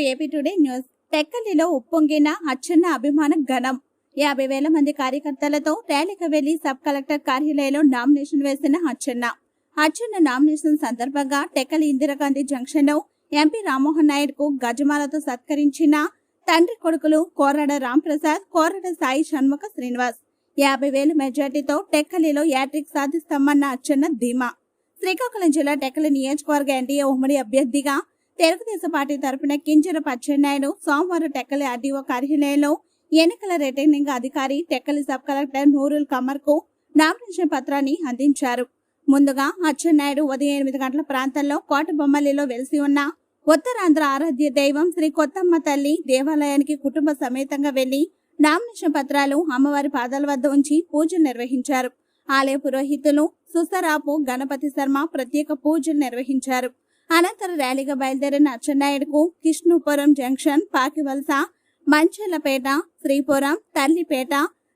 To AP today news. టెక్కలిలో ఉప్పొంగిన అచ్చున్న అభిమాన ఘనం. యాభై వేల మంది కార్యకర్తలతో ర్యాలీకి వెళ్ళి సబ్ కలెక్టర్ కార్యాలయంలో నామినేషన్ వేసిన అచ్చున్న. అచ్చున్న నామినేషన్ సందర్భంగా టెక్కలి ఇందిరాగాంధీ జంక్షన్లో ఎంపీ రామ్మోహన్ నాయుడు కు గజమాలతో సత్కరించిన తండ్రి కొడుకులు కోరడ రాంప్రసాద్ కోరడ సాయి షణ్ముఖ శ్రీనివాస్. యాభై వేల మెజార్టీతో టెక్కలిలో యాట్రిక్ సాధిస్తామన్న అచ్చున్న ధీమా. శ్రీకాకుళం జిల్లా టెక్కలి నియోజకవర్గ ఎన్డీఏ ఉమ్మడి అభ్యర్థిగా తెలుగుదేశం పార్టీ తరపున కింజర పచ్చెన్నాయుడు సోమవారం టెక్కలి ఆర్డీఓ కార్యాలయంలో ఎన్నికల రిటర్నింగ్ అధికారి టెక్కలి సబ్ కలెక్టర్ నూరుల్ కమర్కు నామినేషన్ పత్రాన్ని అందించారు. ముందుగా అచ్చెన్నాయుడు ఉదయం ఎనిమిది గంటల ప్రాంతంలో కోటబొమ్మలిలో వెలిసి ఉన్న ఉత్తరాంధ్ర ఆరాధ్య దైవం శ్రీ కొత్తమ్మ తల్లి దేవాలయానికి కుటుంబ సమేతంగా వెళ్ళి నామినేషన్ పత్రాలు అమ్మవారి పాదాల వద్ద ఉంచి పూజలు నిర్వహించారు. ఆలయ పురోహితులు సుసరాపు గణపతి శర్మ ప్రత్యేక పూజలు నిర్వహించారు. అనంతరం ర్యాలీగా బయలుదేరిన అచ్చెన్నాయుడుకు కిష్ణుపురం జంక్షన్ పాకివలస మంచెలపేట శ్రీపురం తల్లిపేట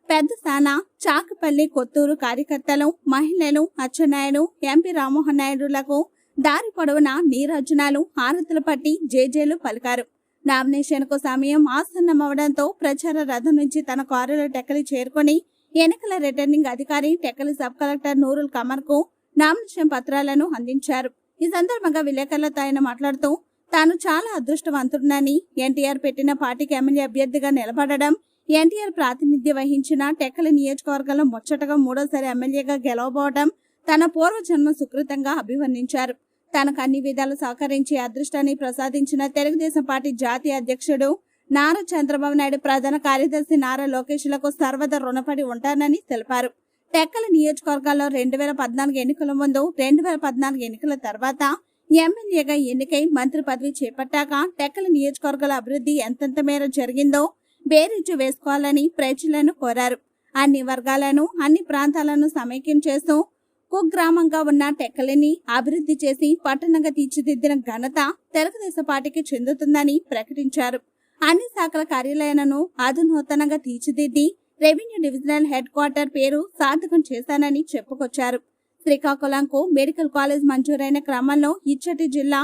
పెద్దసాన చాకపల్లి కొత్తూరు కార్యకర్తలు మహిళలు అచ్చెన్నాయుడు ఎంపీ రామ్మోహన్ నాయుడులకు దారి పొడవునా నీరాజనాలు హారతులు పట్టి జేజేలు పలికారు. నామినేషన్కు సమయం ఆసన్నమవడంతో ప్రచార రథం నుంచి తన కారులో టెక్కలి చేరుకొని ఎన్నికల రిటర్నింగ్ అధికారి టెక్కలి సబ్ కలెక్టర్ నూరుల్ కమర్కు నామినేషన్ పత్రాలను అందించారు. ఈ సందర్భంగా విలేకరులతో ఆయన మాట్లాడుతూ తాను చాలా అదృష్టవంతుడినని ఎన్టీఆర్ పెట్టిన పార్టీకి ఎమ్మెల్యే అభ్యర్థిగా నిలబడడం ఎన్టీఆర్ ప్రాతినిధ్యం వహించిన టెక్కలి నియోజకవర్గంలో ముచ్చటగా మూడోసారి ఎమ్మెల్యేగా గెలవబోవడం తన పూర్వజన్మ సుకృతంగా అభివర్ణించారు. తనకు అన్ని విధాలు సహకరించి అదృష్టాన్ని ప్రసాదించిన తెలుగుదేశం పార్టీ జాతీయ అధ్యక్షుడు నారా చంద్రబాబు నాయుడు ప్రధాన కార్యదర్శి నారా లోకేష్లకు సర్వదా రుణపడి ఉంటానని తెలిపారు. టెక్కల నియోజకవర్గాల్లో రెండు వేల పద్నాలుగు ఎన్నికల ముందు రెండు వేల పద్నాలుగు ఎన్నికల తర్వాత ఎమ్మెల్యేగా ఎన్నికై మంత్రి పదవి చేపట్టాక టెక్కల నియోజకవర్గాల అభివృద్ధి ఎంతెంత మేర జరిగిందో బేరీజు వేసుకోవాలని ప్రజలను కోరారు. అన్ని వర్గాలను అన్ని ప్రాంతాలను సమైక్యం చేస్తూ కుగ్రామంగా ఉన్న టెక్కలిని అభివృద్ధి చేసి పట్టణంగా తీర్చిదిద్దిన ఘనత తెలుగుదేశం పార్టీకి చెందుతుందని ప్రకటించారు. అన్ని శాఖల కార్యాలయాలను అధునూతనంగా తీర్చిదిద్ది రెవెన్యూ డివిజనల్ హెడ్ క్వార్టర్ పేరు సార్థకం చేశానని చెప్పుకొచ్చారు. శ్రీకాకుళంకు మెడికల్ కాలేజ్ మంజూరైన క్రమంలో ఇచ్చటి జిల్లా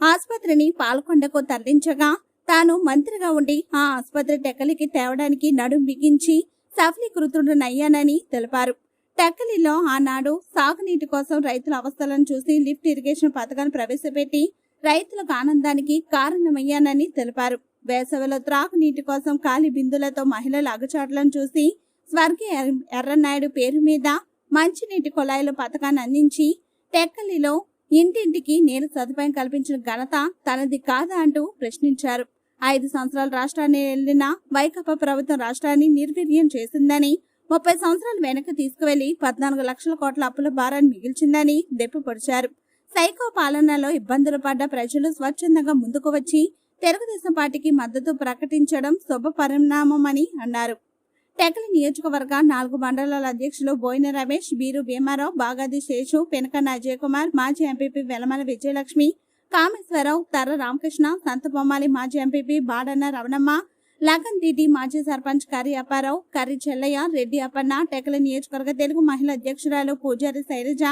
ఆసుపత్రిని పాల్కొండకు తరలించగా తాను మంత్రిగా ఉండి ఆ ఆసుపత్రి టెక్కలికి తేవడానికి నడుం బిగించి సఫలీకృతుడునయ్యానని తెలిపారు. టెక్కలిలో ఆనాడు సాగునీటి కోసం రైతుల అవస్థలను చూసి లిఫ్ట్ ఇరిగేషన్ పథకాన్ని ప్రవేశపెట్టి రైతులకు ఆనందానికి కారణమయ్యానని తెలిపారు. వేసవిలో త్రాగునీటి కోసం ఖాళీ బిందులతో మహిళల అగచాట్లను చూసి స్వర్గీయ ఎర్ర- ఎర్రనాయుడు పేరు మీద మంచినీటి కుళాయిల పథకాన్ని అందించి టెక్కలిలో ఇంటింటికి నీరు సదుపాయం కల్పించిన ఘనత తనది కాదా అంటూ ప్రశ్నించారు. ఐదు సంవత్సరాల రాష్ట్రాన్ని వెళ్ళిన వైకాపా ప్రభుత్వం రాష్ట్రాన్ని నిర్వీర్యం చేసిందని ముప్పై సంవత్సరాలు వెనక్కి తీసుకువెళ్ళి పద్నాలుగు లక్షల కోట్ల అప్పుల భారాన్ని మిగిల్చిందని దెప్పిపొడిచారు సైకో పాలనలో ఇబ్బందులు పడ్డ ప్రజలు స్వచ్ఛందంగా ముందుకు వచ్చి తెలుగుదేశం పార్టీకి మద్దతు ప్రకటించడం శుభ పరిణామమని అన్నారు. టెకలి నియోజకవర్గ నాలుగు మండలాల అధ్యక్షులు బోయిన రమేష్ బీరు భీమారావు బాగాది శేషు పెనకన్న అజయ్ కుమార్ మాజీ ఎంపీపీ వెలమల విజయలక్ష్మి కామేశ్వరరావు తర్ర రామకృష్ణ సంతబొమ్మాలి మాజీ ఎంపీపీ బాడన్న రవణమ్మ లగన్ దీటి మాజీ సర్పంచ్ కర్రి అప్పారావు కర్రి చెల్లయ్య రెడ్డి అప్పన్న టెకలి నియోజకవర్గ తెలుగు మహిళా అధ్యక్షురాలు పూజారి శైలజ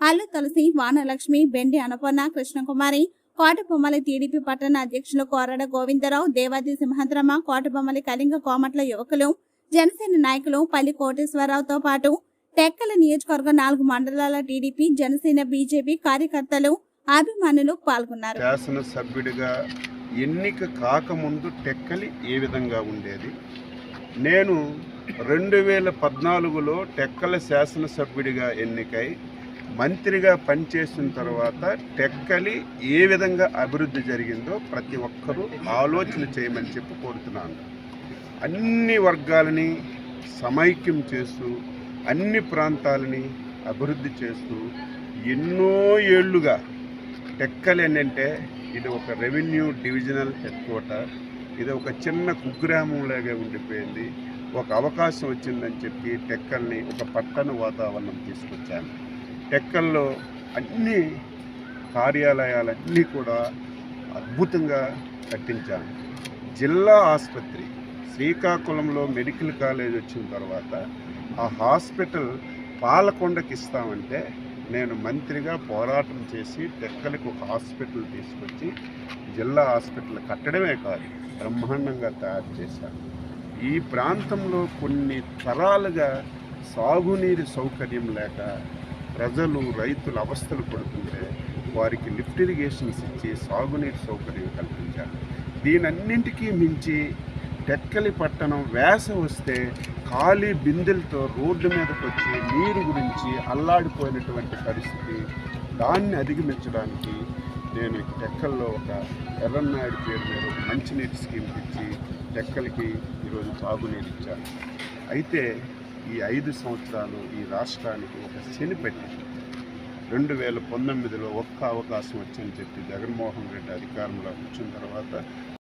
అల్లు తులసి వానలక్ష్మి బెండి అనపూర్ణ కృష్ణకుమారి కోటబొమ్మలి టీడీపీ పట్టణ అధ్యక్షులు కోరడ గోవిందరావు దేవాది సింహద్రమ కోటబొమ్మలి కళింగ కోమట్ల యువకులు జనసేన నాయకులు పల్లి కోటేశ్వరరావుతో పాటు టెక్కల నియోజకవర్గం నాలుగు మండలాల టీడీపీ జనసేన బీజేపీ కార్యకర్తలు అభిమానులు పాల్గొన్నారు. శాసనసభ్యుడిగా ఎన్నిక కాకముందు టెక్కలి ఏ విధంగా ఉండేది? నేను రెండు వేల పద్నాలుగులో టెక్కల శాసనసభ్యుడిగా ఎన్నికై మంత్రిగా పనిచేసిన తర్వాత టెక్కలి ఏ విధంగా అభివృద్ధి జరిగిందో ప్రతి ఒక్కరూ ఆలోచన చేయమని చెప్పి కోరుతున్నాను. అన్ని వర్గాలని సమైక్యం చేస్తూ అన్ని ప్రాంతాలని అభివృద్ధి చేస్తూ ఎన్నో ఏళ్ళుగా టెక్కలి ఏంటంటే ఇది ఒక రెవెన్యూ డివిజనల్ హెడ్ క్వార్టర్. ఇది ఒక చిన్న కుగ్రామంలాగే ఉండిపోయింది. ఒక అవకాశం వచ్చిందని చెప్పి టెక్కల్ని ఒక పట్టణ వాతావరణం తీసుకొచ్చాను. టెక్కల్లో అన్ని కార్యాలయాలన్నీ కూడా అద్భుతంగా కట్టించాను జిల్లా ఆసుపత్రి శ్రీకాకుళంలో మెడికల్ కాలేజ్ వచ్చిన తర్వాత ఆ హాస్పిటల్ పాలకొండకి ఇస్తామంటే నేను మంత్రిగా పోరాటం చేసి టెక్కలకు ఒక హాస్పిటల్ తీసుకొచ్చి జిల్లా హాస్పిటల్ కట్టడమే కాదు బ్రహ్మాండంగా తయారు చేశాను. ఈ ప్రాంతంలో కొన్ని తరాలుగా సాగునీరు సౌకర్యం లేక ప్రజలు రైతులు అవస్థలు పడుతుంటే వారికి లిఫ్ట్ ఇరిగేషన్స్ ఇచ్చి సాగునీటి సౌకర్యం కల్పించాలి. దీనన్నింటికీ మించి టెక్కలి పట్టణం వేస వస్తే ఖాళీ బిందెలతో రోడ్డు మీదకి వచ్చి నీరు గురించి అల్లాడిపోయినటువంటి పరిస్థితి దాన్ని అధిగమించడానికి నేను టెక్కల్లో ఒక ఎర్రన్నాయుడు పేరు మీద ఒక మంచినీటి స్కీమ్ ఇచ్చి టెక్కలకి ఈరోజు సాగునీరు ఇచ్చాను. అయితే ఈ ఐదు సంవత్సరాలు ఈ రాష్ట్రానికి ఒక శని పెట్టింది. రెండు వేల పంతొమ్మిదిలో ఒక్క అవకాశం వచ్చని చెప్పి జగన్మోహన్ రెడ్డి అధికారంలో వచ్చిన తర్వాత